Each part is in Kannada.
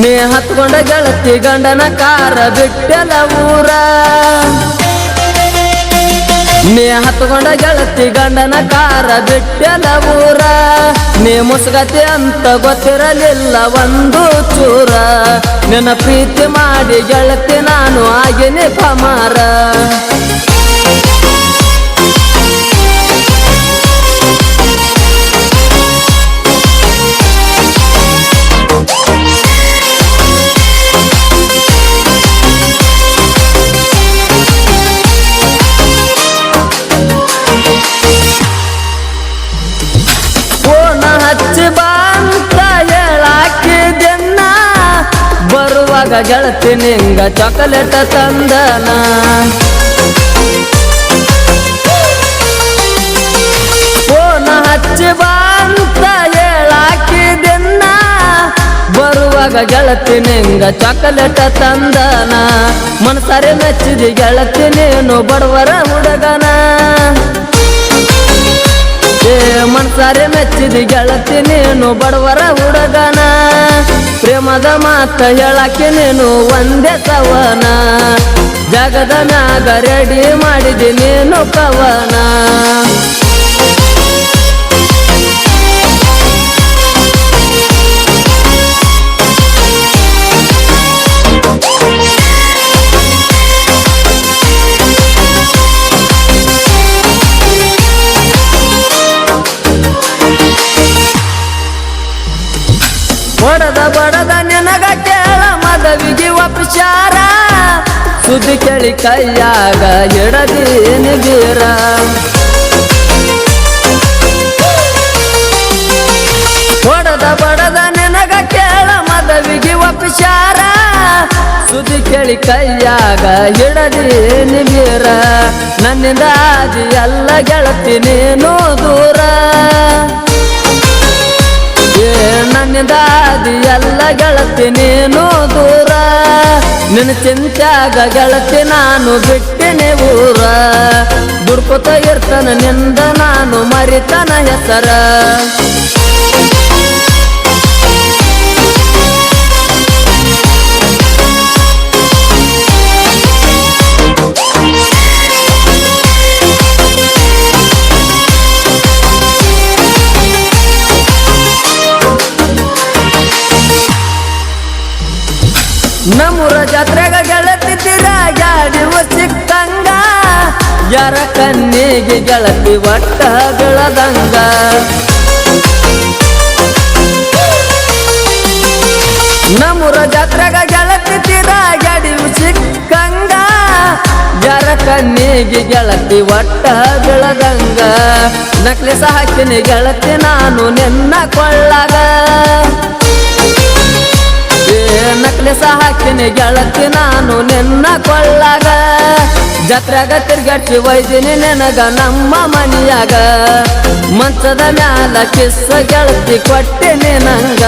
ನೀ ಹತ್ಕೊಂಡ ಗೆಳತಿ ಗಂಡನ ಕಾರ ಬಿಟ್ಟೆಲ ಊರ. ನೀ ಹತ್ಕೊಂಡ ಗೆಳತಿ ಗಂಡನ ಕಾರ ಬಿಟ್ಟೆಲ ಊರ. ನೀ ಮುಸ್ಗತಿ ಅಂತ ಗೊತ್ತಿರಲಿಲ್ಲ ಒಂದು ಚೂರ. ನಿನ್ನ ಪ್ರೀತಿ ಮಾಡಿ ಗೆಳತಿ ನಾನು ಆಗಿನಿ ಪಮಾರ ಬರುವಾಗ ಗೆಳತಿ ನಿಂಗ ಚಾಕಲೇಟ ತಂದನ. ಫೋನ ಹಚ್ಚಿ ಬಂತ ಹೇಳಾಕಿದ್ದ ಬರುವಾಗ ಗೆಳತಿ ನಿಂಗ ಚಾಕಲೇಟ ತಂದನ. ಮನಸಾರೆ ಮೆಚ್ಚಿದಿ ಗೆಳತಿ ನೀನು ಬಡವರ ಹುಡುಗನ. ಮನ್ಸಾರೆ ಮೆಚ್ಚಿದಿ ಗೆಳತಿ ನೀನು, ಬಡವರ ಹುಡುಗನ. ಪ್ರೇಮದ ಮಾತ ಹೇಳಕ್ಕೆ ನೀನು ಒಂದೇ ಸವನ ಜಗದ ಮ್ಯಾಗ ರೆಡಿ ಮಾಡಿದಿ ನೀನು ಕವನ. ಬಡದ ನಿನಗ ಕೇಳ ಮದವಿಗೆ ಉಪಚಾರ ಸುದ್ದಿ ಕೇಳಿ ಕೈಯಾಗ ಎಡದೇನು ಬೀರ ಹೊಡೆದ ಬಡದ ನಿನಗ ಕೇಳ ಮದವಿಗೆ ಉಪಚಾರ ಸುದ್ದಿ ಕೇಳಿ ಕೈಯಾಗ ಎಡದೇನು ಬೀರ ನನ್ನಿಂದ ಆದಿ ಎಲ್ಲ ಗೆಳತಿ ನೀನು ದೂರ. ಏ ನನ್ನಿಂದ ಆದಿ ಎಲ್ಲ ಗೆಳತಿ ನೀನು ದೂರ. ನಿನ್ನ ಚಿಂತ್ಯಾಗ ಗೆಳತಿ ನಾನು ಬಿಟ್ಟಿನಿ ಊರ. ದುರ್ಪತ ಇರ್ತನ ನಿಂದ ನಾನು ಮರಿತನ ಹೆಸರ. ನಮ್ಮೂರ ಜಾತ್ರೆಗೆ ಗೆಳತಿ ಗಾಡಿ ಸಿಕ್ಕಂಗ ಯಾರ ಕನ್ನಿಗೆ ಗೆಳತಿ ಒಟ್ಟ ಬೆಳದಂಗ. ನಮ್ಮೂರ ಜಾತ್ರೆಗೆ ಗೆಳತಿ ಗಾಡಿ ಸಿಕ್ಕಂಗ ಯಾರ ಕನ್ನಿಗೆ ಗೆಳತಿ ಒಟ್ಟ ಬೆಳದಂಗ. ಸಹ ಹಾಕಿನಿ ಗೆಳತಿ ನಾನು ನಿನ್ನ ಕೊಳ್ಳಾಗ. ನಕ್ಲೆಸ ಹಾಕಿನಿ ಗೆಳತಿ ನಾನು ನಿನ್ನ ಕೊಳ್ಳಾಗ. ಜಾತ್ರೆಗ ತಿರ್ಗಾಡ್ಸಿ ಒಯ್ದಿನಿ ನೆನಗ ನಮ್ಮ ಮನೆಯಾಗ. ಮಂಚದ ಮ್ಯಾಲ ಕಿಸ್ಸ ಗೆಳತಿ ಕೊಟ್ಟೆ ನಂಗ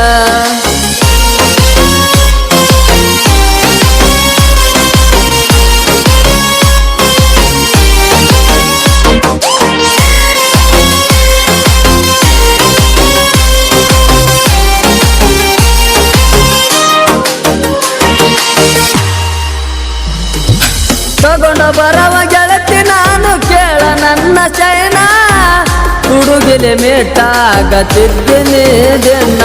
ತಗೊಂಡ ಬರವ ಗೆಳತಿ ನಾನು ಕೇಳ ನನ್ನ ಚೈನ ಹುಡುಗಿಲೆ ಮೇಟಾಗ ತಿರ್ದಿನಿ ದಿನ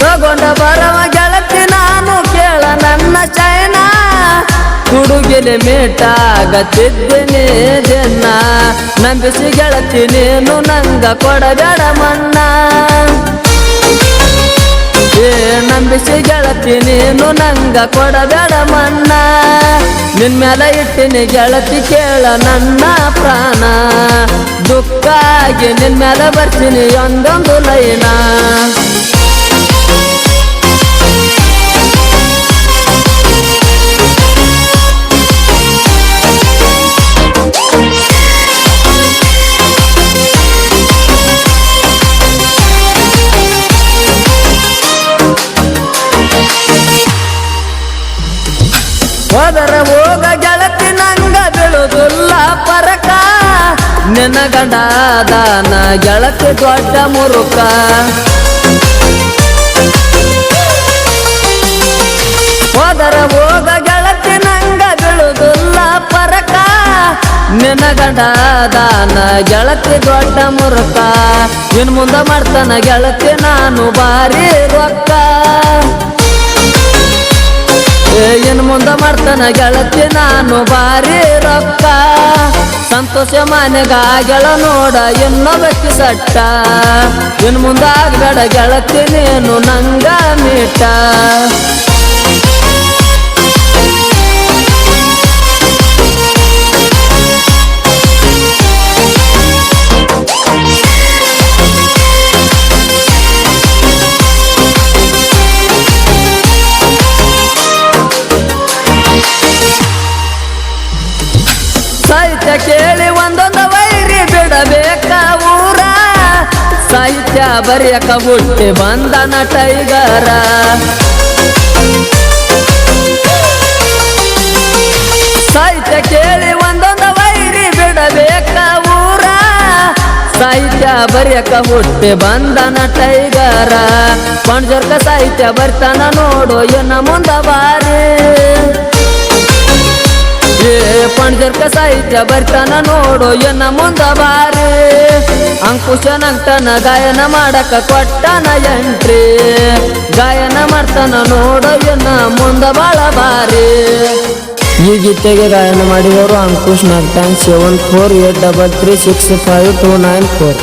ತಗೊಂಡ ಬರವ ಗೆಳತಿ ನಾನು ಕೇಳ ನನ್ನ ಚೈನ ಹುಡುಗಿಲೆ ಮೇಟಾಗ ತಿದ್ದಿನಿ ದಿನ ನಂಬಿಸಿ ಗೆಳತಿ ನೀನು ನಂಗ ಕೊಡಬೇಡ ಮಣ್ಣ ನಂಬಿಸಿ ಗೆಳತಿ ನೀನು ನಂಗ ಕೊಡಬೇಡ ಮಣ್ಣ ನಿನ್ ಮೇಲೆ ಇಟ್ಟಿನಿ ಗೆಳತಿ ಕೇಳ ನನ್ನ ಪ್ರಾಣ. ದುಃಖ ಆಗಿ ನಿನ್ ಮೇಲೆ ಬರ್ತೀನಿ ಒಂದೊಂದು ಲೈನ. ಗಂಡ ದಾನ ಗೆಳತಿ ದೊಡ್ಡ ಮುರುಕ. ಹೋದರ ಹೋಗ ಗೆಳತಿ ನಂಗ ಬೀಳುದಿಲ್ಲ ಪರಕ. ನಿನ್ನ ಗಂಡ ದಾನ ಗೆಳತಿ ದೊಡ್ಡ ಮುರುಕ. ಇನ್ ಮುಂದ ಮಾಡ್ತಾನ ಗೆಳತಿ ನಾನು ಬಾರಿ ರೊಕ್ಕ. ಏ, ಇನ್ ಮುಂದ ಮಾಡ್ತಾನ ಗೆಳತಿ ನಾನು ಬಾರಿ ರೊಕ್ಕ. ಸಂತೋಷ ಮನೆಗಾಗಳ ನೋಡ ಇನ್ನೊಬ್ಬಕ್ಕೆ ಸಟ್ಟ. ಇನ್ ಮುಂದ ಆಗ್ಬೇಡ ಗೆಳತಿ ನೀನು ನಂಗ ಮೀಟ. ಸಾಹಿತ್ಯ ಬರೆಯಕ ಹುಟ್ಟಿ ಬಂದನ ಟೈಗರ. ಸಾಹಿತ್ಯ ಕೇಳಿ ಒಂದೊಂದು ವೈರಿ ಬಿಡಬೇಕ ಊರ. ಸಾಹಿತ್ಯ ಬರೆಯಕ ಹುಟ್ಟಿ ಬಂದನ ಟೈಗರ. ಪಣಜರ್ಕ ಸಾಹಿತ್ಯ ಬರ್ತಾನ ನೋಡು ಎನ್ನ ಮುಂದ ಬಾರಿ. ಏ ಪಂಜರ್ಕ ಸಾಹಿತ್ಯ ಬರ್ತಾನ ನೋಡು, ಎನ್ನ ಮುಂದ ಬಾರಿ. ಅಂಕುಶನಂತನ ಗಾಯನ ಮಾಡಕ ಕೊಟ್ಟನ ಎಂಟ್ರಿ. ಗಾಯನ ಮಾಡ್ತಾನ ನೋಡು, ಎನ್ನ ಮುಂದ ಬಾಳ ಬಾರಿ. ಈ ಗೀತೆಗೆ ಗಾಯನ ಮಾಡಿದವರು Ankush ನಾಗ್ತಾನ್, seven four eight double three six five two nine four.